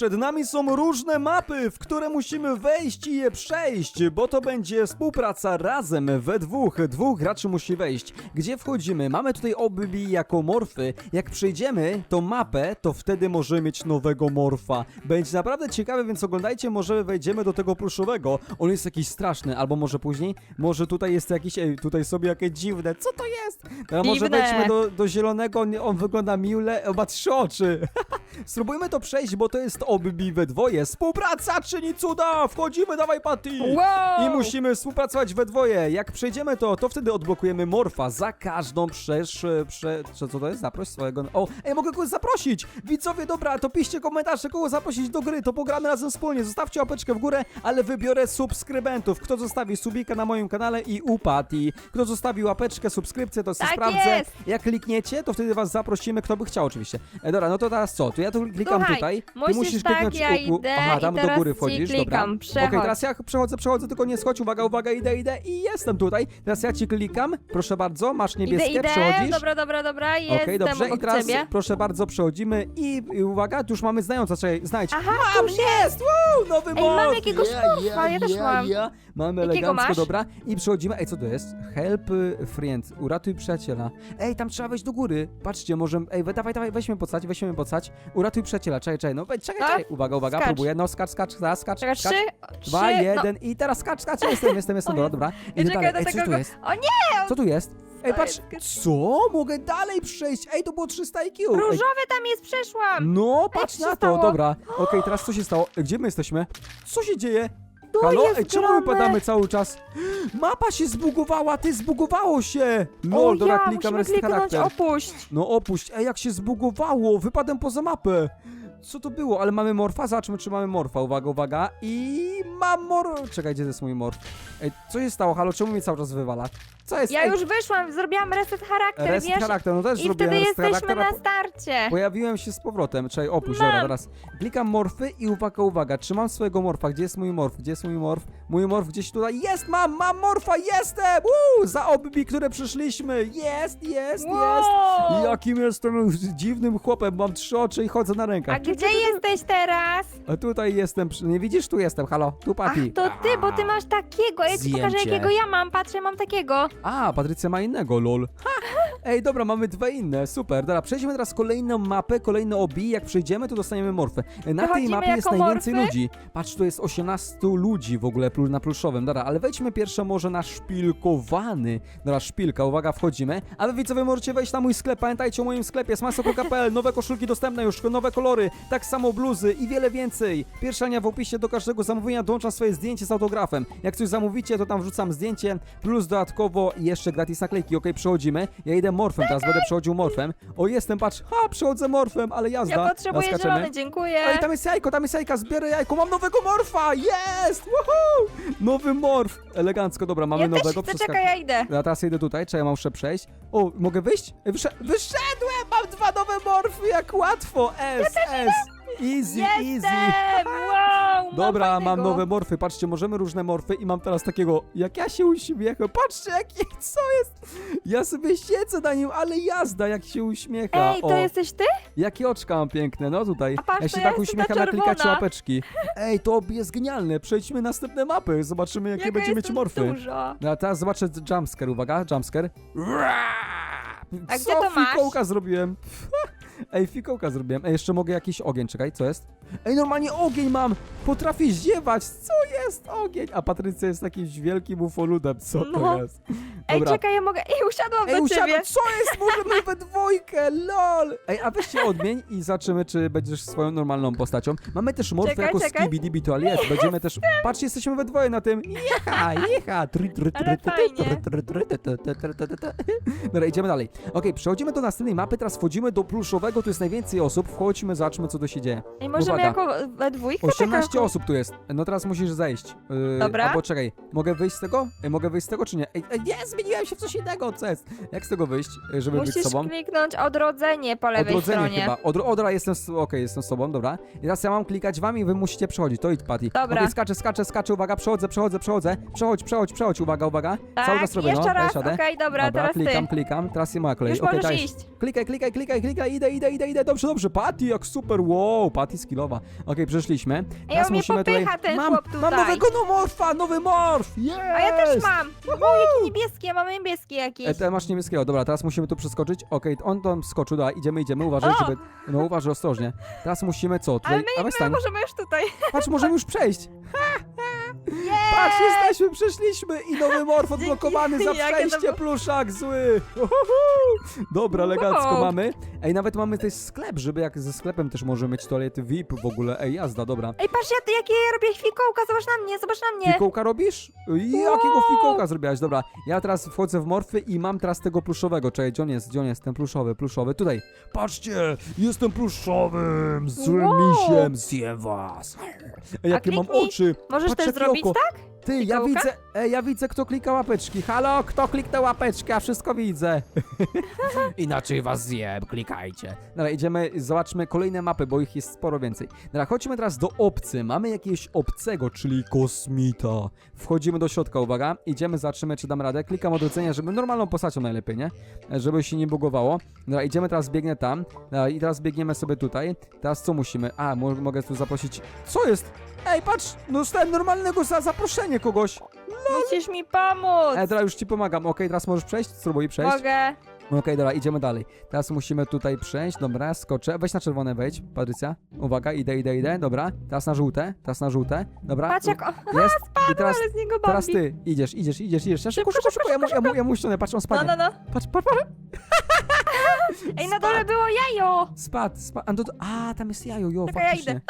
przed nami są różne mapy, w które musimy wejść i je przejść, bo to będzie współpraca razem, we dwóch, dwóch graczy musi wejść. Gdzie wchodzimy? Mamy tutaj obbi jako morfy. Jak przejdziemy tą mapę, to wtedy możemy mieć nowego morfa. Będzie naprawdę ciekawe, więc oglądajcie, może wejdziemy do tego pluszowego. On jest jakiś straszny, albo może później, może tutaj jest jakiś, ej, tutaj sobie jakieś dziwne, co to jest? A może Dziwne. wejdźmy do, do zielonego, on, on wygląda miule, on ma trzy oczy. Spróbujmy to przejść, bo to jest obbi we dwoje. Współpraca czyni cuda! Wchodzimy, dawaj Patty! Wow! I musimy współpracować we dwoje. Jak przejdziemy to, to wtedy odblokujemy morfa za każdą przesz... Prze, co, co to jest? Zaproś swojego... O, ej, mogę kogoś zaprosić! Widzowie, dobra, to piszcie komentarze, kogo zaprosić do gry, to pogramy razem wspólnie. Zostawcie łapeczkę w górę, ale wybiorę subskrybentów. Kto zostawi subika na moim kanale i u Patty. Kto zostawi łapeczkę, subskrypcję, to sobie Tak sprawdzę. jest. Jak klikniecie, to wtedy was zaprosimy, kto by chciał oczywiście. E, dobra, no to teraz co? To ja tu klikam Słuchaj, tutaj. Ty musisz musisz tak, kliknąć ja u, u. idę Aha, i tam do teraz góry ci wchodzisz, klikam, dobra. Okej, przechodź. teraz ja przechodzę, przechodzę, tylko nie schodź, uwaga, uwaga, idę, idę i jestem tutaj. Teraz ja ci klikam, proszę bardzo, masz Idę, niebieskie, idę, przechodzisz. dobra, dobra, dobra, Okej, jestem dobrze, i obok teraz ciebie. proszę bardzo, przechodzimy i, i uwaga, tu już mamy znająca, czekaj, znajdź. Aha, mam, tu jest! Woo, nowy Ej, mam mod! jakiegoś morfa, ja też mam. Mamy Jakiego elegancko, masz? dobra. I przechodzimy, ej, co to jest? Help y, friend, uratuj przyjaciela. Ej, tam trzeba wejść do góry. Patrzcie, może, ej, we- dawaj, dawaj, weźmy podstać, weźmy podstać. Uratuj przyjaciela, czekaj, czekaj, no czekaj? Czekaj. Uwaga, uwaga, Skacz. próbuję, no skacz, skacz, skacz, skacz, Czekaj, skacz. trzy, Dwa, trzy, jeden i teraz skacz, skacz, jestem, jestem, jestem, dobra, dobra. no. Idę Czekaj, dalej. do Ej, co tu tego... jest? O nie, Co tu jest? Ej, patrz, jest? co? Mogę dalej przejść. Ej, to było 300 IQ. Ej, różowy tam jest, przeszłam. no, patrz co się na to, stało? dobra. Okej, teraz co się stało? Gdzie my jesteśmy? Co się dzieje? Tu Halo? jest Ej, czemu grane. my padamy cały czas? Mapa się zbugowała, ty zbugowało się! o Lol, dobra, ja, klikam musimy rest kliknąć charakter. opuść. No opuść, ej, jak się zbugowało, wypadłem poza mapę. Co to było? Ale mamy morfa? Zobaczmy, czy mamy morfa. Uwaga, uwaga. I mam mor... Czekaj, gdzie jest mój morf? Ej, co się stało? Halo, czemu mnie cały czas wywala? Co jest? Ja ej, już wyszłam, zrobiłam reset charakter, Reset wiesz? charakter, no też I zrobiłem wtedy reset jesteśmy charaktera, na starcie. Pojawiłem się z powrotem, czekaj, opuść, dobra, teraz klikam morfy i uwaga, uwaga, trzymam swojego morfa, gdzie jest mój morf, gdzie jest mój morf, mój morf gdzieś tutaj, jest, mam, mam morfa, jestem, Woo! za obbi, które przyszliśmy, jest, jest, jest, Wow. jakim jestem dziwnym chłopem, mam trzy oczy i chodzę na A rękach, gdzie jesteś teraz? a tutaj jestem, przy- nie widzisz, tu jestem, halo, tu Ach, to ty, bo ty masz takiego. Ja ci pokażę, jakiego ja mam. Patrzę, mam takiego. A, Patrycja ma innego, lol. Ha! Ej, dobra, mamy dwa inne, super. Dobra, przejdźmy teraz kolejną mapę, kolejne obi. Jak przejdziemy, to dostaniemy morfę. Na tej mapie jest jako najwięcej morfy? ludzi. Patrz, tu jest 18 ludzi w ogóle plu- na pluszowym. Dobra, ale wejdźmy pierwsze może na szpilkowany. Dobra, szpilka, uwaga, wchodzimy. A wy widzowie możecie wejść na mój sklep. Pamiętajcie o moim sklepie smasoko.pl. Nowe koszulki dostępne już, nowe kolory, tak samo bluzy i wiele więcej. Pierwsza linia w opisie do każdego zamówienia dołączam swoje zdjęcie z autografem. Jak coś zamówicie, to tam wrzucam zdjęcie, plus dodatkowo jeszcze gratis naklejki. Okej, przechodzimy. Ja idę morfem, teraz będę przechodził morfem. O, jestem, patrz, ha, przechodzę morfem, ale jazda. Ja potrzebuję zielony, dziękuję. Ej, tam jest jajko, tam jest jajka, zbierę jajko, mam nowego morfa, jest! Woohoo! Nowy morf, elegancko, dobra, mamy ja też nowego, chcę, przeska- czekaj, ja idę. ja teraz idę tutaj, czy ja mam muszę przejść? O, mogę wyjść? Ej, Wysze wyszedłem! Mam dwa nowe morfy, jak łatwo! S, S! Easy, easy! Jestem! Dobra, mam fajnego. nowe morfy, patrzcie, możemy różne morfy i mam teraz takiego, jak ja się uśmiecham, patrzcie, jaki, co jest? Ja sobie siedzę na nim, ale jazda, jak się uśmiecha. Ej, to o, jesteś ty? Jakie oczka mam piękne, no tutaj. A patrz, ja to się ja tak jestem ta uśmiecham, jak klikacie czerwona. łapeczki. Ej, to jest genialne, przejdźmy następne mapy, zobaczymy, jakie Jaka będziemy mieć jestem morfy. Dużo. No a teraz zobaczę jumpscare, uwaga, jumpscare. A Co gdzie to masz? fikołka zrobiłem? Ej, fikołka zrobiłem. Ej, jeszcze mogę jakiś ogień, czekaj, co jest? Ej, normalnie ogień mam! Potrafię ziewać! Co jest ogień? A Patrycja jest jakimś wielkim ufoludem. Co to no. jest? Ej, czekaj, ja mogę. Ej, usiadłam Ej, do ciebie. usiadłem, co jest? Możemy we dwójkę, lol! Ej, a weź się odmień i zobaczymy, czy będziesz swoją normalną postacią. Mamy też morfę Czekaj, jako czekaj. Skibidi Toilet. Będziemy też... Patrzcie, jesteśmy we dwoje na tym. Jecha, jecha! Try, try, try, Ale try, try, fajnie. try, try, try, try, try, try, try, try. Dobra, idziemy dalej. Okej, przechodzimy do następnej mapy, teraz wchodzimy do pluszowego, tu jest najwięcej osób. Wchodźmy, zobaczmy, co tu się dzieje. Ej, możemy Uwaga. jako we dwójkę? 18 tak jako- osób tu jest. No teraz musisz zejść. Yy, Dobra. Albo czekaj, mogę wyjść z tego? Ej, mogę wyjść z tego, czy nie? Ej, ej, nie, zmieniłem się w coś innego, co jest? Jak z tego wyjść, yy, żeby być Musisz sobą? kliknąć odrodzenie po lewej Odrodzenie stronie. chyba. Od, odra jestem, z- okej, jestem z sobą, dobra. I teraz ja mam klikać wam i wy musicie przechodzić. To idź, Patty. Dobra. Okej, skaczę, skaczę, skaczę, uwaga, przechodzę, przechodzę, przechodzę. Przechodź, przechodź, przechodź, uwaga, uwaga. Tak, Cały czas robię, jeszcze no, raz, siadę. okej, dobra, dobra, teraz klikam, ty. klikam, teraz jest moja kolej. Już Okej, możesz dajesz. iść. Klikaj, klikaj, klikaj, klikaj, idę, idę, idę, idę, dobrze, dobrze, Patty, jak super, wow, Patty skillowa. Okej, przeszliśmy. Ej, on mnie popycha, ten mam, chłop mam tutaj. nowego no morfa, nowy morf, yes! A ja też mam. O, jaki niebieski, ja mam niebieski jakiś. E, te masz niebieskiego, dobra, teraz musimy tu przeskoczyć. Okej, on tam skoczył, dobra, idziemy, idziemy, uważaj, O! żeby... No uważaj, ostrożnie. Teraz musimy co? Ale Tutaj, my, a my stań. możemy już tutaj. Patrz, możemy już przejść. Patrz, jesteśmy, przeszliśmy i nowy morf odblokowany za Jakie to przejście, było- pluszak zły. Uhuhu. Dobra, elegancko Wow. mamy. Ej, nawet mamy też sklep, żeby jak ze sklepem też możemy mieć toalety VIP w ogóle. Ej, jazda, dobra. Ej, patrz, ja, jakie ja robię fikołka, zobacz na mnie, zobacz na mnie. Fikołka robisz? Jakiego Wow. fikołka zrobiłaś? Dobra, ja teraz wchodzę w morfy i mam teraz tego pluszowego. Czekaj, gdzie on jest? Gdzie on jest? Ten pluszowy, pluszowy. Tutaj. Patrzcie, jestem pluszowym, z Wow. misiem, zjem was. Ej, jakie mam kliknij. oczy. Możesz Patrz, też jakie zrobić tak? Ty, ja Fikołka? widzę, ej, ja widzę, kto klika łapeczki. Halo, kto kliknął łapeczkę? Ja wszystko widzę. Inaczej was zjem, klikajcie. Dobra, idziemy, zobaczmy kolejne mapy, bo ich jest sporo więcej. Dobra, chodźmy teraz do obcy. Mamy jakiegoś obcego, czyli kosmita. Wchodzimy do środka, uwaga. Idziemy, zobaczymy, czy dam radę. Klikam odwrócenie, żeby normalną postacią najlepiej, nie? Żeby się nie bugowało. Dobra, idziemy teraz, biegnę tam. Dobra, I teraz biegniemy sobie tutaj. Teraz co musimy? A, mo mogę tu zaprosić. Co jest? Ej, patrz, dostałem normalnego za zaproszenie kogoś. Musisz mi pomóc. E, dobra, już ci pomagam. Okej, teraz możesz przejść? Spróbuj przejść. Mogę. Okej, dobra, idziemy dalej. Teraz musimy tutaj przejść, dobra, skoczę. Weź na czerwone wejdź, Patrycja. Uwaga, idę, idę, idę, dobra. Teraz na żółte, teraz na żółte, dobra. Patrz jak o, Jest. I teraz, ale z niego Bambi. teraz ty, idziesz, idziesz, idziesz, idziesz. Ja szybko, szybko, Szybko, ja mu, ja mu, ja mu ściągnę, patrz, on No, spadnie. no, no. Patrz, patrz, patrz. Ej, na dole było jajo. Spadł, spadł. A, to, a, tam jest jajo, jo, Czekaj, ja faktycznie.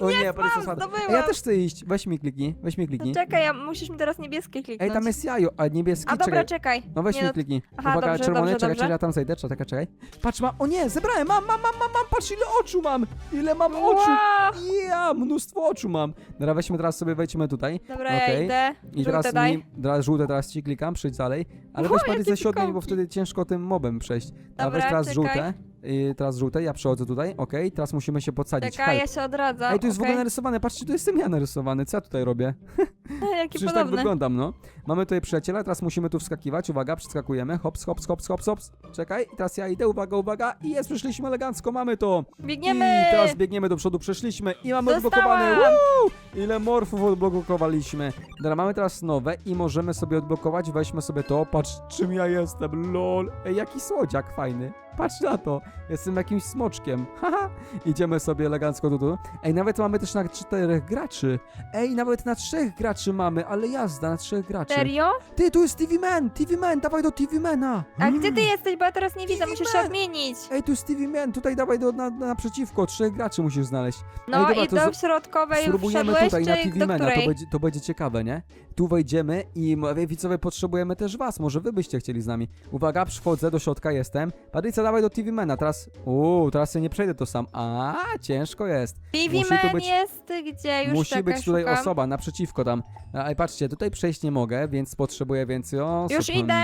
O nie, mam, spadła. zdobyłam. Ej, ja też chcę iść. Weź mi kliknij, weź mi kliknij. czekaj, ja, musisz mi teraz niebieskie kliknąć. Ej, tam jest jajo, a niebieski, A dobra, czekaj. czekaj. No weź Nie, mi no- kliknij. Aha, Uwaga, dobrze, czerwony, dobrze, czekaj, dobrze. czekaj, ja tam zejdę, czekaj, czekaj. Patrz, mam, o nie, zebrałem, mam, mam, mam, mam, mam, patrz ile oczu mam! Ile mam oczu! Wow. Ja, mnóstwo oczu mam. Dobra, weźmy teraz sobie, wejdźmy tutaj. Dobra, ja Okej. idę. I Żółte teraz daj. mi, teraz żółte teraz ci klikam, przyjdź dalej. Ale O, weź jakie Patrycja się odmień, bo wtedy ciężko tym mobem przejść. A Dobra, weź teraz czekaj. żółte. I teraz żółte, ja przechodzę tutaj, okej, teraz musimy się podsadzić. Czekaj, Help. ja się odradzam. Ej, tu jest w okej. ogóle narysowane, patrzcie, tu jestem ja narysowany, co ja tutaj robię? Jaki Przecież tak podobny. wyglądam, no. Mamy tutaj przyjaciela, teraz musimy tu wskakiwać. Uwaga, przeskakujemy. Hops, hops, hops, hops, hops. Czekaj, i teraz ja idę, uwaga, uwaga. I jest, przeszliśmy elegancko, mamy to. Biegniemy. I teraz biegniemy do przodu, przeszliśmy i mamy Dostałam. odblokowane. Woo! Ile morfów odblokowaliśmy. Dobra, mamy teraz nowe i możemy sobie odblokować. Weźmy sobie to. Patrz, czym ja jestem, lol. Ej, jaki słodziak fajny. Patrz na to. Jestem jakimś smoczkiem. Haha. Idziemy sobie elegancko tu. Ej, nawet mamy też na czterech graczy. Ej, nawet na trzech graczy mamy, ale jazda na trzech graczy. Serio? Ty, tu jest TV Man, TV Man, dawaj do TV Mana. A gdzie ty jesteś, bo ja teraz nie widzę, TV musisz się Man. odmienić. Ej, tu jest TV Man, tutaj dawaj do, na, na naprzeciwko, trzech graczy musisz znaleźć. No Ej, dobra, i to do z- środkowej Spróbujemy wszedłeś, tutaj na czy do to której? będzie, to będzie ciekawe, nie? Tu wejdziemy i widzowie potrzebujemy też was, może wy byście chcieli z nami. Uwaga, przychodzę, do środka jestem. Patrycja, dawaj do TV Mana, teraz, uuu, teraz ja nie przejdę to sam. A, ciężko jest. TV musi tu być- jest gdzie? Już Musi być tutaj szukam. osoba naprzeciwko tam. Ej, patrzcie, tutaj przejść nie mogę, więc potrzebuję więcej osób. Już idę.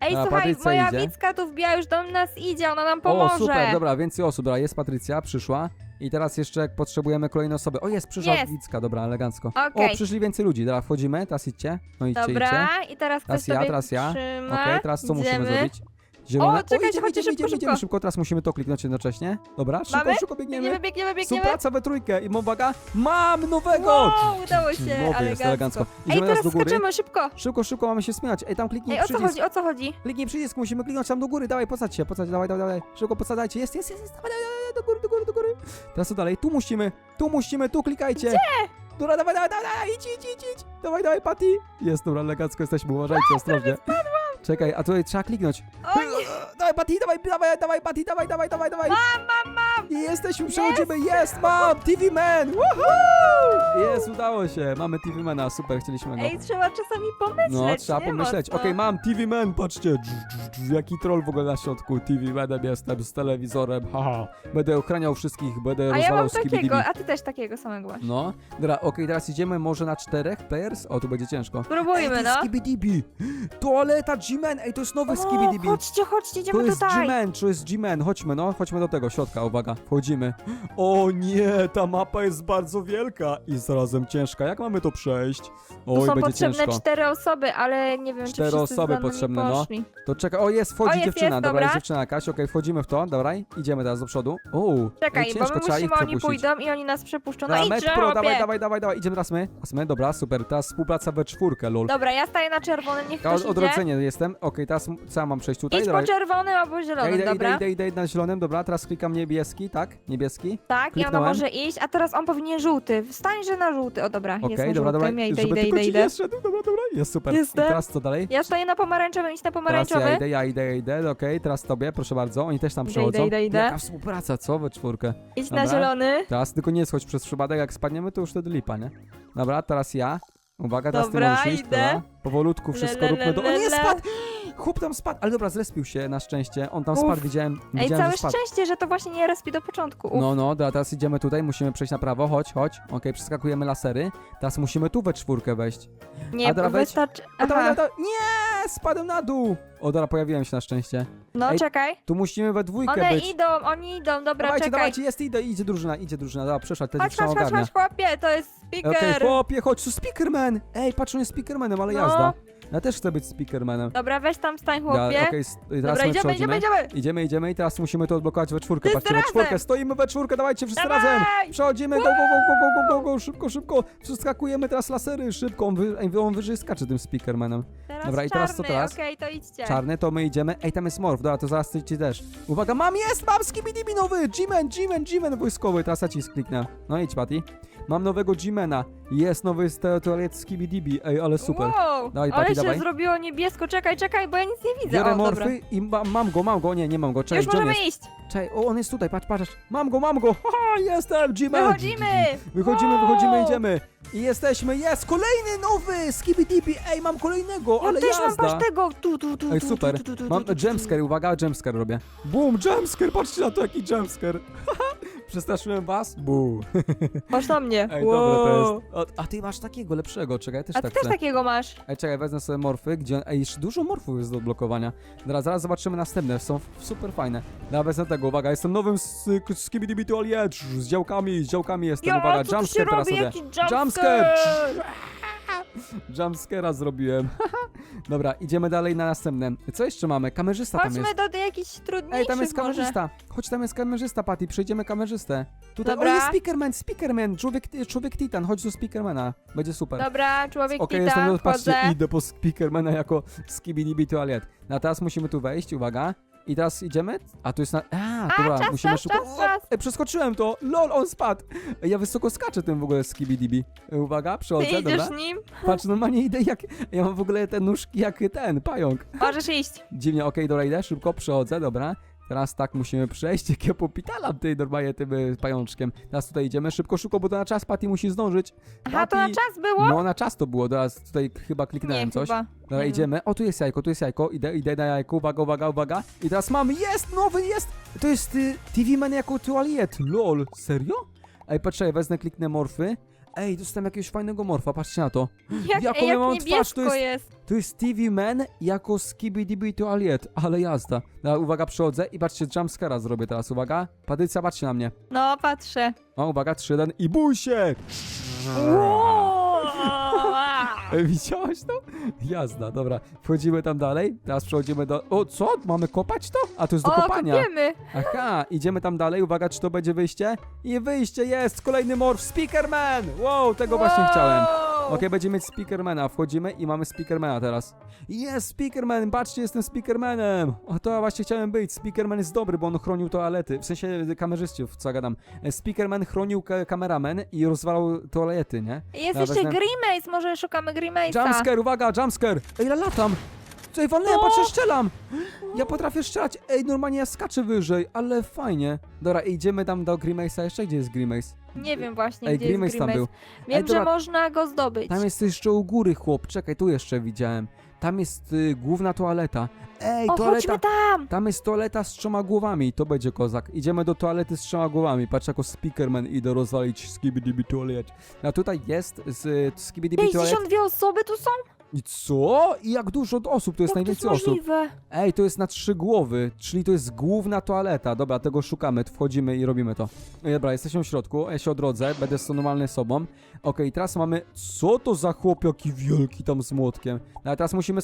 Ej, A, słuchaj, Patrycja moja idzie. Wicka tu wbija, już do nas idzie, ona nam pomoże. O, super, dobra, więcej osób, dobra, jest Patrycja, przyszła. I teraz jeszcze potrzebujemy kolejne osoby. O, jest, przyszła Jest. Wicka, dobra, elegancko. Okej. O, przyszli więcej ludzi, dobra, wchodzimy, teraz idźcie. No idźcie, idźcie. Dobra, i teraz Teraz ktoś ja, sobie teraz ja. trzyma. Okej, teraz co musimy Idziemy. zrobić? Zielone. O, czekajcie, idziemy, chodźcie idziemy, szybko, idziemy, idziemy szybko. szybko, teraz musimy to kliknąć jednocześnie. Dobra, szybko, Mamy? szybko biegniemy. Biegniemy, biegniemy, biegniemy. Współpraca we trójkę i uwaga, mam nowego! Wow, udało się, Nowy jest elegancko. elegancko. Ej, Idziemy teraz teraz do góry. skaczemy, szybko. Szybko, szybko, mamy się śmiać. Ej, tam kliknij Ej, o co przycisk. chodzi, o co chodzi? Kliknij przycisk, musimy kliknąć tam do góry, dawaj, posadź się, posadź, dawaj, dawaj, dawaj. Szybko podsadzajcie, jest, jest, jest, jest, dawaj, dawaj, góry, do góry, do góry. Teraz co dalej? Tu musimy, tu musimy, tu klikajcie. Gdzie? Dobra, dawaj, dawaj, dawaj, dawaj, idź, idź, idź, idź. Dawaj, dawaj, Patty. Jest, dobra, elegancko jesteśmy, uważajcie, ostrożnie. Czekaj, a tutaj trzeba kliknąć. O nie, Dawaj, Patty, dawaj, dawaj, dawaj, Patty, dawaj, dawaj, dawaj, dawaj. Mam, mam, mam. I jesteśmy, przechodzimy, jest, mam, TV Man, woohoo! Jest, udało się, mamy TV Mana, super, chcieliśmy go. ej, trzeba czasami pomyśleć, No, trzeba nie? pomyśleć. Mocno. Okej, mam TV Man, patrzcie. Dż, dż, dż, Jaki troll w ogóle na środku. TV Manem jestem z telewizorem. Haha. Będę ochraniał wszystkich, będę A ja rozwalał mam skibidi. takiego, a ty też takiego samego masz. No, dobra, okej, teraz idziemy może na czterech players? O, tu będzie ciężko. Ej, Spróbujmy, to no. jest Skibidibi. Toaleta G-Man, ej, to jest nowy O, Skibidibi. chodźcie, chodźcie, To idziemy jest tutaj. G-Man, to jest G-Man. Chodźmy, no, chodźmy do tego środka, uwaga. Wchodzimy. O nie, ta mapa jest bardzo wielka i zarazem ciężka. Jak mamy to przejść? Tu Oj, są będzie potrzebne ciężko. cztery osoby, ale nie wiem, czy Cztery wszyscy osoby za nami potrzebne, no. poszli. To czekaj, o jest, wchodzi O, jest, dziewczyna, jest, dobra, dobra. jest dziewczyna jakaś, okej, wchodzimy w to, dobra, idziemy teraz do przodu. O, Czekaj, ej, bo ciężko, my trzeba ich musimy, oni przepuścić. pójdą i oni nas przepuszczą. No Dobra, idź, Met Pro, dawaj, dawaj, dawaj, dawaj, idziemy teraz my. Teraz my, dobra, super, teraz współpraca we czwórkę, lol. Dobra, ja staję na czerwonym, niech Ja ktoś od idzie. odrodzenie jestem, okej, teraz m- co ja mam przejść tutaj? Idź Dobra, po czerwonym albo ja zielonym, idę, idę, dobra? idę, idę, idę na zielonym, dobra, teraz klikam niebieski, tak? Niebieski. Tak, i ona Kliknąłem. może iść, a teraz on powinien żółty. Wstań, że na żółty. O dobra, Okej, jest na dobra, dobra, żółtym. Ja idę, żeby idę, tylko idę, ci idę. nie szedł, dobra, dobra, jest super. Jestem. I teraz co dalej? Ja stoję na pomarańczowym, idź na Teraz pomarańczowy. ja idę, ja idę, ja idę, okej, teraz tobie, proszę bardzo, oni też tam Idę, przechodzą. idę, idę, idę. Jaka współpraca, co, we czwórkę? Idź Dobra. na zielony. Teraz tylko nie schodź przez przypadek, jak spadniemy, to już wtedy lipa, nie? Dobra, teraz ja. Uwaga, teraz Dobra, ty możesz iść, idę. dobra? Powolutku wszystko Le, le, róbmy do... O le, nie, le. spadł! Chłop tam spadł, ale dobra, zrespił się na szczęście. On tam Uf. spadł, widziałem, Ej, widziałem, całe że spadł. szczęście, że to właśnie nie respi do początku. Uf. No, no, dobra, teraz idziemy tutaj, musimy przejść na prawo, chodź, chodź. Okej, przeskakujemy lasery. Teraz musimy tu we czwórkę wejść. nie, dobra, wejdź. wystarczy... O, dobra, Aha, dobra, nie, spadłem na dół! O, dobra, pojawiłem się na szczęście. no Ej, czekaj. Tu musimy we dwójkę One być. idą, oni idą, dobra, dawajcie, czekaj. dawajcie, jest, idzie, idzie drużyna, idzie drużyna, dobra, przeszła, to Chodź, dziewczyna chodź, chodź, ogarnia. chodź, chłopie, to jest Okej, speaker. chłopie, chodź, tu Speakerman! Ej, patrz, on jest Speakermanem, ale No. jazda. Ja też chcę być Speakermanem. Dobra, weź tam stań, Da, chłopie. Okej, s- teraz Dobra, my idziemy, przechodzimy. idziemy, idziemy. Idziemy, idziemy i teraz musimy to odblokować we czwórkę. Wszyscy Patrzcie, we razem. czwórkę, stoimy we czwórkę, dawajcie wszyscy Dawaj! razem! Przechodzimy, go, go, go, go, go, go, go, szybko, szybko! Przeskakujemy teraz lasery, szybko, on, wy, ej, on wyżej skacze tym Speakermanem. Teraz Dobra, i teraz co czarny, teraz? Okej, to idźcie. Czarny, to my idziemy. Ej, tam jest morf, dobra, to zaraz ty ci też. Uwaga, mam, jest, mam skibidibi nowy! G-Man, G-Man, G-Man wojskowy, teraz ja ci skliknę. No idź, Patty. Mam nowego G-Mana. Jest nowy z te- toalet skibidibi, ej, ale super. Wow, Dawaj, ale Patty, się dawaj. zrobiło niebiesko. Czekaj, czekaj, bo ja nic nie widzę. Biorę o, dobra. morfy i ma, mam go, mam go, nie, nie mam go, cześć, Już John możemy jest. iść. Czekaj, o, on jest tutaj, patrz, patrz. Mam go, mam go. Haha, jestem, G-Man. Wychodzimy. Wychodzimy, Wow. wychodzimy, idziemy. I jesteśmy, jest, kolejny nowy, skibidibi, ej, mam kolejnego, Ja ale też mam jazda. patrz tego. Tu, tu, tu, Ej, tu, super. tu, tu, tu, Mam tu, tu, tu. jumpscare, uwaga, jumpscare robię. Boom, jumpscare, patrzcie na to, jaki jumpscare. Przestraszyłem was? Buu. Patrz na mnie. Ej, wow. dobra, to jest. O, a ty masz takiego lepszego, czekaj, też A ty tak też chcę. takiego masz. Ej, czekaj, wezmę sobie morfy, gdzie... Ej, jeszcze dużo morfów jest do odblokowania. Dobra, zaraz zobaczymy następne, są f- super fajne. Dobra, wezmę tego, uwaga, jestem nowym s- k- Skibidi Toilet, z działkami, z działkami jestem, Ja, uwaga, co tu się jumpscare teraz robi? sobie. Jaki Jumpscare! jumpscare? Jumpscare'a zrobiłem. Dobra, idziemy dalej na następne. Co jeszcze mamy? Kamerzysta tam jest. Chodźmy do jakichś trudniejszych Ej, tam jest może. kamerzysta. Chodź, tam jest kamerzysta, Patty, przejdziemy kamerzystę. Tutaj, Dobra. o, jest Speakerman, Speakerman, człowiek, człowiek Titan, chodź do Speakermana, będzie super. Dobra, człowiek Okej, jestem, patrzcie, wchodzę. idę po Speakermana jako Skibidi Toilet. No a teraz musimy tu wejść, uwaga. I teraz idziemy? A tu jest na... A, A, dobra, czas, musimy czas, szybko... czas, czas. Ej, przeskoczyłem to! LOL, on spadł! Ej, Ja wysoko skaczę tym w ogóle Skibidibi. Uwaga, Ty przechodzę, idziesz dobra. nim? Patrz, normalnie idę jak... Ja mam w ogóle te nóżki jak ten, pająk. Możesz iść. Dziwnie, okej, dobra, idę, szybko przechodzę, dobra. Teraz tak musimy przejść, jak ja popitalam tej normalnie tym y, pajączkiem. Teraz tutaj idziemy szybko, szybko, bo to na czas Patty musi zdążyć. Aha, to na Patty- czas było? No na czas to było, teraz tutaj chyba kliknąłem Nie, coś. chyba. Dobra, Nie idziemy. O, tu jest jajko, tu jest jajko. Idę, idę na jajko, uwaga, uwaga, uwaga. I teraz mam, jest, nowy, jest! To jest y, TV Man jako toalet. Lol, serio? Ej, patrzcie, wezmę, kliknę morfy. Ej, dostałem jakiegoś fajnego morfa, patrzcie na to. Jak, Jaką ej, ja jak mam twarz, niebiesko to jest- jest. To jest TV Man jako Skibidi Toilet, ale jazda. Dobra, uwaga, przechodzę i patrzcie, jumpscare'a zrobię teraz, uwaga. Patycja, patrzcie na mnie. No, patrzę. O, uwaga, 3, 1 i bój się! Wow. Ej, widziałaś to? Jazda, dobra. Wchodzimy tam dalej. Teraz przechodzimy do... O, co? Mamy kopać to? A, to jest do O, kopania. kopiemy. Aha, idziemy tam dalej. Uwaga, czy to będzie wyjście? I wyjście jest! Kolejny morph Speakerman! Wow, tego właśnie Wow. chciałem. Okej, będziemy mieć Speakermana. Wchodzimy i mamy Speakermana teraz. Jest Speakerman! Patrzcie, jestem Speakermanem! O, to ja właśnie chciałem być. Speakerman jest dobry, bo on chronił toalety. W sensie kamerzystów, co ja gadam. E, Speakerman chronił ka kameraman i rozwalał toalety, nie? Jest jeszcze wezmę- Grimace, może szukamy Grimace'a. Jumpscare, uwaga, jumpscare! Ej, ja latam! Ej, walnęłem, O! patrzę, strzelam! Ja potrafię strzelać, ej, normalnie ja skaczę wyżej, ale fajnie. Dobra, idziemy tam do Grimace'a jeszcze, gdzie jest Grimace? Nie wiem właśnie, Ej, gdzie jest Grimace tam Grimace. był. Wiem, Ej, że dobra. można go zdobyć. Tam jest jeszcze u góry, chłop, czekaj, tu jeszcze widziałem. Tam jest y, główna toaleta. Ej, o, toaleta! chodźmy tam! Tam jest toaleta z trzema głowami, to będzie kozak. Idziemy do toalety z trzema głowami. Patrz, jako Speakerman idę rozwalić Skibidi Toilet. A tutaj jest z Skibidi Toilet. 52 osoby tu są? I co? I jak dużo osób? To jest Jak to jest najwięcej osób. możliwe? Ej, to jest na trzy głowy, czyli to jest główna toaleta. Dobra, tego szukamy, wchodzimy i robimy to. Ej, Dobra, jesteśmy w środku, ja się odrodzę, będę z normalny sobą. Okej, teraz mamy... Co to za chłop jaki wielki tam z młotkiem? No, a teraz musimy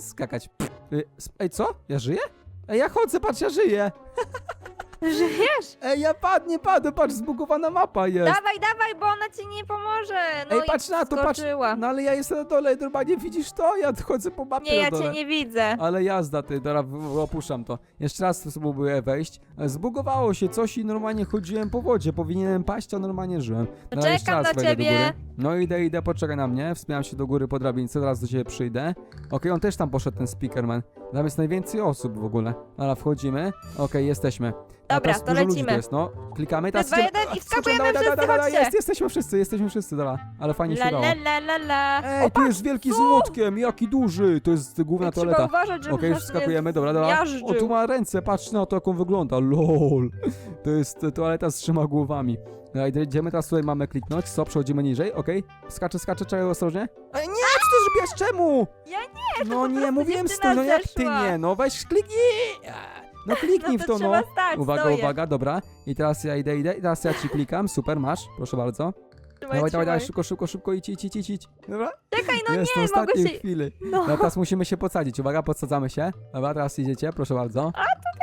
skakać. Pff, y, sp- Ej, co? Ja żyję? Ej, ja chodzę, patrz, ja żyję! Żyjesz? Ej, ja padnie, padłem, patrz, zbugowana mapa jest. Dawaj, dawaj, bo ona ci nie pomoże. No Ej, i patrz na to, patrz. skoczyła. No ale ja jestem na dole, normalnie widzisz to? Ja chodzę po mapie Nie, na ja dole. cię nie widzę. Ale jazda, ty, w- w- opuszczam to. Jeszcze raz spróbuję wejść. Zbugowało się coś i normalnie chodziłem po wodzie. Powinienem paść, a normalnie żyłem. No jeszcze czekam raz na wejdę ciebie. góry. No idę, idę, poczekaj na mnie. Wspinam się do góry po drabince, zaraz do ciebie przyjdę. Okej, on też tam poszedł, ten speakerman. Tam jest najwięcej osób w ogóle. Dobra, wchodzimy. Okej, jesteśmy. Dobra, teraz to dużo ludzi tu lecimy. jest, no. Klikamy, Raz, teraz dwa, jeden i A, wskakujemy dawaj, wszyscy, chodźcie. Jest, jesteśmy wszyscy, jesteśmy wszyscy, dobra. Ale fajnie się dało. la la la la. Ej, tu jest wielki z młotkiem, jaki duży. To jest główna Trzeba toaleta. uważać, żeby Okej, już nas nie wskakujemy, dobra, dobra. zmiażdżył. O, tu ma ręce, patrz na to, jak on wygląda. LOL. To jest e, toaleta z trzema głowami. Dobra, idziemy teraz tutaj, mamy kliknąć, stop, przechodzimy niżej, okej. Skaczę, skaczę, czekaj ostrożnie. Ej, nie, co ty zrobiłaś, czemu? Ja nie, No po nie, prostu mówiłem dziewczyna stój, no jak ty zeszła. nie, no weź kliknij. No kliknij No w to to, no. trzeba stać, Uwaga, stoję. uwaga, dobra. I teraz ja idę, idę, i teraz ja ci klikam, super, masz, proszę bardzo. Trzymaj, Dawaj, dawaj, dawaj, szybko, szybko, szybko, idź, idź, idź, idź, idź. Dobra? Czekaj, no Jest nie, mogę się... chwili. No. No teraz musimy się podsadzić. Uwaga, podsadzamy się. Dobra, teraz idziecie, proszę bardzo.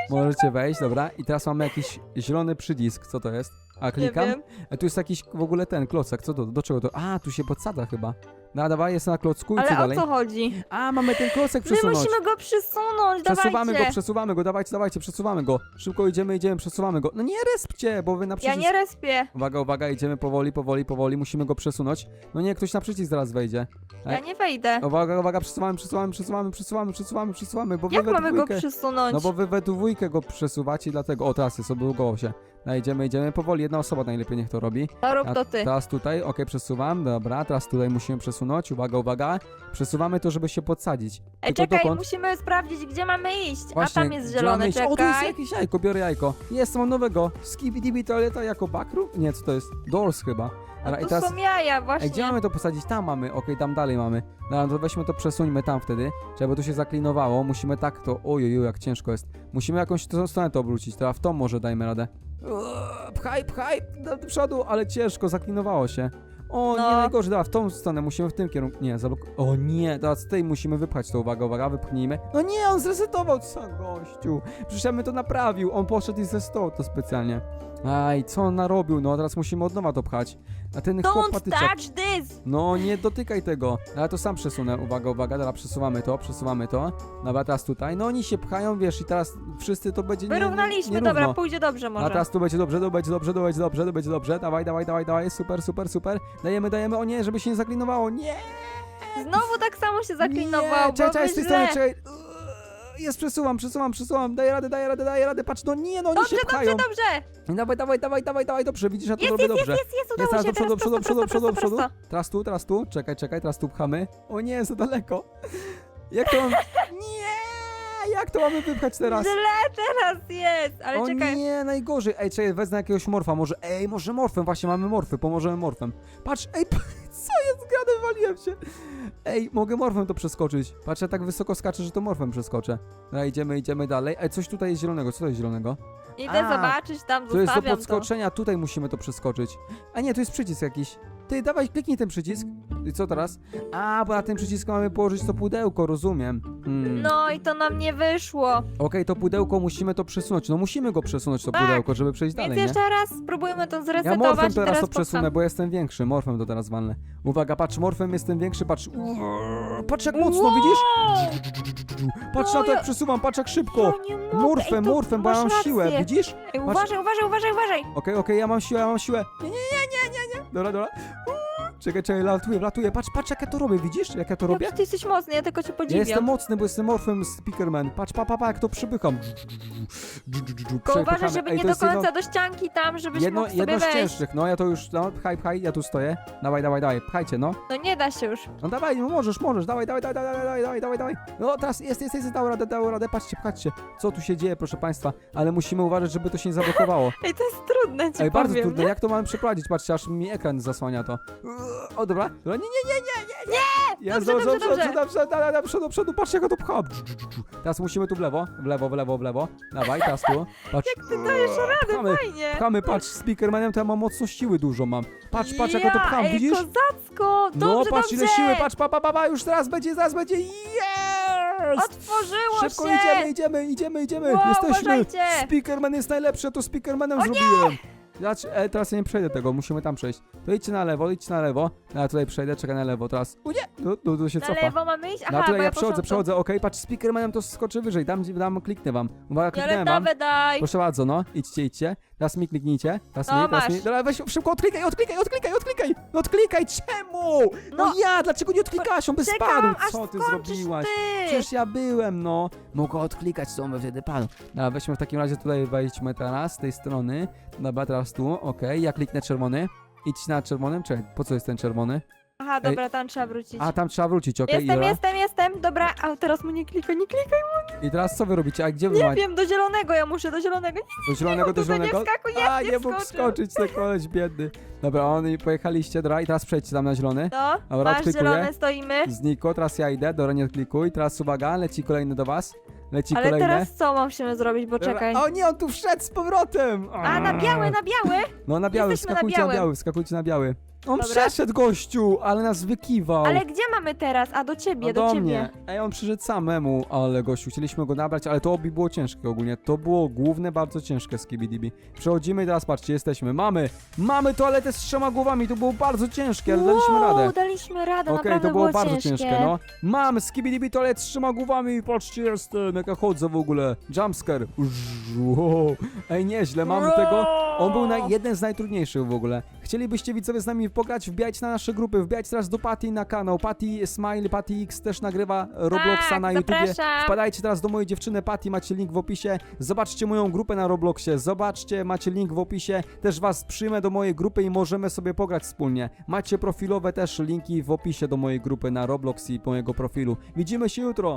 Możecie wejść, dobra. I teraz mamy jakiś zielony przycisk. Co to jest? A Nie klikam. wiem. A tu jest jakiś w ogóle ten klocek. Co to? Do czego to? A, tu się podsadza chyba. No dawaj, jest na klocku i co Ale o dalej? co chodzi? A, mamy ten klocek My przesunąć. musimy go przesunąć, Przesuwamy dawajcie. go, przesuwamy go, dawajcie, dawajcie, przesuwamy go. Szybko idziemy, idziemy, przesuwamy go. No nie respcie, bo wy na Ja przycisk... nie respię. Uwaga, uwaga, idziemy powoli, powoli, powoli, musimy go przesunąć. No nie, ktoś na przycisk zaraz wejdzie. Ja nie wejdę. Uwaga, uwaga, przesuwamy, przesuwamy, przesuwamy, przesuwamy, przesuwamy, przesuwamy, bo wy Jak we mamy go dwójkę... przesunąć? No bo wy we dwójkę go przesuwacie, dlatego... O, teraz jest, odblokował się. No idziemy, idziemy, powoli, jedna osoba najlepiej niech to robi. No rób to ty. Teraz tutaj, okej, przesuwam, dobra, teraz tutaj musimy przesunąć, uwaga, uwaga. Przesuwamy to, żeby się podsadzić. Ej, Tylko czekaj, dokąd? musimy sprawdzić, gdzie mamy iść. Właśnie, A tam jest gdzie zielone, iść? O, tu jest czekaj. jakieś jajko, biorę jajko. Jest, mam nowego. Skibidi toaleta jako backroom? Nie, co to jest? Doors chyba. No Dobra, i tu teraz... są jaja, Ej, właśnie. gdzie mamy to posadzić? Tam mamy, okej, tam dalej mamy. Dobra, to weźmy to, przesuńmy tam wtedy, żeby to się zaklinowało. Musimy tak to, ojoju, jak ciężko jest. Musimy jakąś tą stronę to obrócić, teraz w tą może dajmy radę. Uuu, Pchaj, pchaj, do przodu, ale ciężko, zaklinowało się. O nie, No. najgorzej, dobra, w tą stronę, musimy w tym kierunku, nie, zablok... O nie, teraz z tej musimy wypchać to, uwaga, uwaga, wypchnijmy. No nie, on zresetował, co gościu. Przecież ja bym to naprawił, on poszedł i zresetował to specjalnie. Aj, co on narobił, no teraz musimy od nowa to pchać. A ten chłop Don't patyczek... touch this! No, nie dotykaj tego. Ale to sam przesunę. Uwaga, uwaga, dobra, przesuwamy to, przesuwamy to. Dobra, teraz tutaj. No oni się pchają, wiesz, i teraz wszyscy to będzie nie, nie, Wyrównaliśmy, nierówno. dobra, pójdzie dobrze może. A teraz tu będzie dobrze, to będzie dobrze, to będzie dobrze, to będzie dobrze. Dawaj, dawaj, dawaj, dawaj, super, super, super. Dajemy, dajemy, o nie, żeby się nie zaklinowało, nie! Znowu tak samo się nie. zaklinował, Czekaj, bo czekaj, z tej strony, czekaj. Jest, przesuwam, przesuwam, przesuwam, daję radę, daję radę, daję radę, patrz, no nie, no oni Dobrze, się pchają. dobrze, dobrze! Dawaj, dawaj, dawaj, dawaj, dawaj, dobrze, widzisz, ja to Jest, robię jest, jest, dobrze. jest, jest, Jest, udało teraz się, do przodu, teraz do przodu, do prosto, przodu, do prosto, przodu, do prosto, przodu. Teraz tu, teraz tu. Czekaj, czekaj, teraz tu pchamy. O nie, za daleko. Jak to mam... Nie! Jak to mamy wypchać teraz? Źle teraz jest, ale o czekaj. nie, najgorzej. Ej, czekaj, wezmę jakiegoś morfa. Może, ej, może morfem, właśnie mamy morfy, pomożemy morfem. Patrz, ej, co jest grane, waliłem się. Ej, mogę morfem to przeskoczyć. Patrz, ja tak wysoko skaczę, że to morfem przeskoczę. Dobra, idziemy, idziemy dalej. Ej, coś tutaj jest zielonego, co to jest zielonego? Idę A, zobaczyć, tam To jest do zostawiam to. podskoczenia, tutaj musimy to przeskoczyć. A nie, to jest przycisk jakiś. Ty, dawaj, kliknij ten przycisk. I co teraz? A, bo na ten przycisk mamy położyć to pudełko, rozumiem. Hmm. No i to nam nie wyszło. Okej, to pudełko musimy to przesunąć. No musimy go przesunąć, to Tak, pudełko, żeby przejść Więc dalej, nie? jeszcze raz spróbujmy to Ja zresetować morfem i teraz teraz to przesunę, bo jestem większy. Morfem to teraz walnę. Uwaga, patrz, morfem jestem większy, patrz. Patrz jak mocno, widzisz? Patrz No na to, jak ja- przesuwam, patrz jak szybko. Ej, Morfem, morfem, bo ja mam siłę, widzisz? Uważaj, uważaj, uważaj, uważaj. Okej, okej, ja mam siłę, ja mam siłę. Nie, nie, nie, ドラドラ？う Czekaj, czekaj, latuję, latuję. Patrz, patrz jak ja to robię, widzisz? Jak ja to robię? Jak ty jesteś mocny, ja tylko cię Ja podziwiam. jestem mocny, bo jestem morfem Speakerman. Patrz, pa, pa, pa, jak to przypycham. Tylko uważaj, żeby Ej, nie to do jest jedno- końca do ścianki tam, żebyś Jedno, mógł sobie jedno z wejść. cięższych, no ja to już, no, pchaj, pchaj, ja tu stoję. Dawaj, dawaj, dawaj, pchajcie, no. No nie da się już. No dawaj, no możesz, możesz, dawaj, dawaj, dawaj, dawaj, dawaj, dawaj, dawaj, dawaj. No teraz jest, jest, jest, dał radę, dał radę, patrzcie, pchacie. Co tu się dzieje, proszę państwa, ale musimy uważać, żeby to się nie zablokowało. Ej, to jest trudne, ci Ej, bardzo powiem. trudne, jak to mamy przeprowadzić? Patrzcie, aż mi ekran zasłania to. O, dobra. dobra. Nie, nie, nie, nie, nie, nie. Jest, Dobrze, dobrze, dobrze, dobrze, dobrze, do przodu, do przodu, patrz jak ja to pcham. Teraz musimy tu w lewo, w lewo, w lewo, w lewo. Dawaj, teraz tu. Patrz. Jak ty dajesz radę, Pchamy, fajnie. pchamy, patrz, speakermanem to ja mam mocno siły dużo mam. Patrz, patrz jak ja to Ja, pcham, ej, widzisz? kozacko, No, dobrze, patrz dobrze. ile siły, patrz, pa, pa, pa, pa, już teraz będzie, zaraz będzie, jest! Otworzyło Szybko się. idziemy, idziemy, idziemy, idziemy, Wow, jesteśmy! uważajcie. Speakerman jest najlepszy, ja to Speakermanem zrobiłem! Znaczy, e, teraz ja nie przejdę tego, musimy tam przejść. To idźcie na lewo, idźcie na lewo. No, Ja tutaj przejdę, czekaj na lewo teraz. O nie! No, no, to się Na cofa. lewo mamy iść? Aha, No bo tutaj ja przechodzę, poszłam przechodzę, okej, patrz, Speakermanem to skoczy wyżej, dam, dam, kliknę wam. Uwaga, tu. kliknąłem wam. Fioletowe daj. Proszę bardzo, no, idźcie, idźcie. Teraz mi kliknijcie, teraz No, mi, teraz masz. mi. Dobra, weź szybko odklikaj, odklikaj, odklikaj, odklikaj! No odklikaj, czemu? No, No, ja, dlaczego nie odklikasz? On by spadł. Czekam, aż Co ty skończysz zrobiłaś? ty. Przecież ja byłem, no. Mogę odklikać, co on by wtedy padł. Dobra, weźmy w takim razie tutaj, wejdźmy teraz z tej strony. Dobra, teraz tu, okej, ja kliknę czerwony. Idź na czerwonym, czekaj, po co jest ten czerwony? Aha, dobra, tam trzeba wrócić. A, tam trzeba wrócić, okej, Jestem, jestem, jestem, dobra, a teraz mu nie klikaj, nie klikaj, I teraz co wy robicie? A gdzie wy nie macie? wiem, do zielonego ja muszę, do zielonego, nie, Do zielonego, do tutaj nie zielonego? wskakuj, nie, A, nie nie mógł wskoczył. skoczyć, ten koleś biedny. Dobra, oni pojechaliście, dobra, i teraz przejdźcie tam na zielony. no, Dobra, masz odklikuję. zielone, stoimy, Zniko, teraz ja idę, dobra, nie odklikuj. Teraz uwaga, leci kolejny do was. Leci ale kolejny. teraz co musimy zrobić, bo Dobra. czekaj. O nie, on tu wszedł z powrotem! A, na biały, na biały, No na biały, Jesteśmy na na białym. biały, skakujcie na biały. On Dobra. przeszedł gościu, ale nas wykiwał. ale gdzie mamy teraz? A, do ciebie, no do, ciebie. mnie. Ej, on przyszedł samemu, ale gościu, chcieliśmy go nabrać, ale to obi było ciężkie ogólnie. To było główne, bardzo ciężkie z KBDB. Przechodzimy i teraz patrzcie, jesteśmy. Mamy, mamy toaletę z trzema głowami, to było bardzo ciężkie, ale daliśmy Wow, radę. daliśmy radę, Okej, naprawdę to było bardzo ciężkie. no. Mam skibidi toilet z trzema głowami, patrzcie, jestem, jak ja chodzę w ogóle. Jumpscare. Wow. Ej, nieźle, mamy tego. On był na, jeden z najtrudniejszych w ogóle. Chcielibyście widzowie z nami pograć? Wbijać na nasze grupy, wbijać teraz do Patty na kanał. Patty Smile, Patty X też nagrywa Robloxa Tak, na YouTubie. zapraszam. Wpadajcie teraz do mojej dziewczyny Patty, macie link w opisie. Zobaczcie moją grupę na Robloxie, zobaczcie, macie link w opisie. Też was przyjmę do mojej grupy i możemy sobie pograć wspólnie. Macie profilowe też linki w opisie do mojej grupy na Roblox i mojego profilu. Widzimy się jutro.